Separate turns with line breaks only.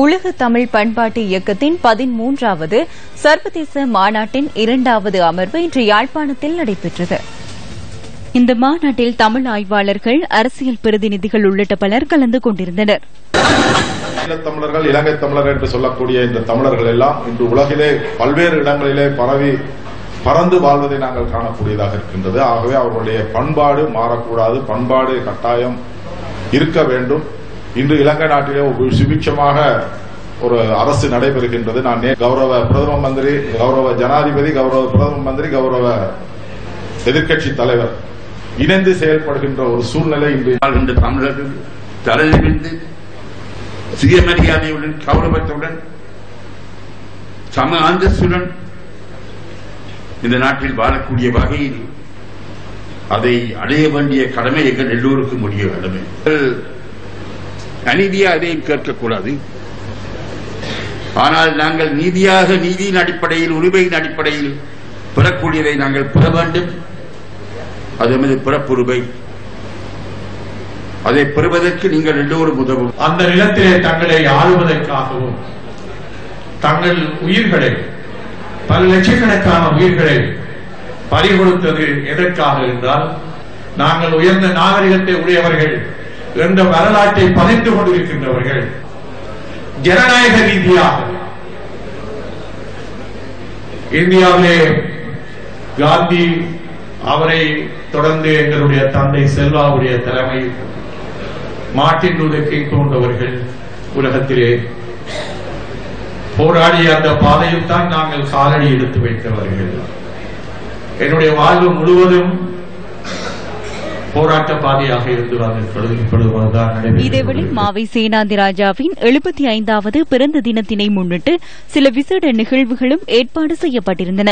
உலக தமிழ் பண்பாட்டு இயக்கத்தின் பதிமூன்றாவது சர்வதேச மாநாட்டின் இரண்டாவது அமர்வு இன்று யாழ்ப்பாணத்தில் நடைபெற்றது. இந்த மாநாட்டில் தமிழ் ஆய்வாளர்கள் அரசியல் பிரதிநிதிகள் உள்ளிட்ட பலர் கலந்து கொண்டிருந்தனர்.
தமிழர்கள் இலங்கை தமிழர் என்று சொல்லக்கூடிய இந்த தமிழர்கள் எல்லாம் இன்று உலகிலே பல்வேறு இடங்களிலே பரவி பறந்து வாழ்வதை நாங்கள் காணக்கூடியதாக இருக்கின்றது. ஆகவே அவர்களுடைய பண்பாடு மாறக்கூடாது பண்பாடு கட்டாயம் இருக்க வேண்டும். இன்று இலங்கை நாட்டிலே ஒரு சுபிட்சமாக ஒரு அரசு நடைபெறுகின்றது. நான் கௌரவ பிரதம மந்திரி கௌரவ ஜனாதிபதி கௌரவ பிரதம மந்திரி கௌரவ எதிர்க்கட்சி தலைவர் இணைந்து செயல்படுகின்ற ஒரு சூழ்நிலை இன்று
தமிழர்கள் தலைநிமிந்து சுயமரியாதையுடன் கௌரவத்துடன் சம அந்தஸ்துடன் இந்த நாட்டில் வாழக்கூடிய வகையில் அதை அடைய வேண்டிய கடமை எங்கள் எல்லோருக்கும் உரிய கடமை. அநீதியா அதையும் கேட்கக்கூடாது. ஆனால் நாங்கள் நீதியாக நீதியின் அடிப்படையில் உரிமையின் அடிப்படையில் பெறக்கூடியதை நாங்கள் பெற வேண்டும். அது எமது பிறப்புரிமை. அதை பெறுவதற்கு நீங்கள் எல்லோரும் உதவும்.
அந்த நிலத்திலே தங்களை ஆளுவதற்காகவும் தங்கள் உயிர்களை பல லட்சக்கணக்கான உயிர்களை பறிகொடுத்தது எதற்காக என்றால் நாங்கள் உயர்ந்த நாகரிகத்தை உடையவர்கள் என்ற வரலாற்றை பதிந்து கொண்டிருக்கின்றவர்கள் ஜனநாயக ரீதியாக. இந்தியாவிலே காந்தி அவரை தொடர்ந்து எங்களுடைய தந்தை செல்வாவுடைய தலைமை மார்ட்டின் லூதர் போன்றவர்கள் உலகத்திலே போராடிய அந்த பாதையில் தான் நாங்கள் காலடி எடுத்து வைத்தவர்கள். என்னுடைய வாழ்வு முழுவதும் போராட்ட பாதையாக இருந்து வந்திருப்பதுதான்
இதேவேளை மாவை சேனாந்திராஜாவின் எழுபத்தி ஐந்தாவது பிறந்த தினத்தினை முன்னிட்டு சில விசேட நிகழ்வுகளும் ஏற்பாடு செய்யப்பட்டிருந்தன.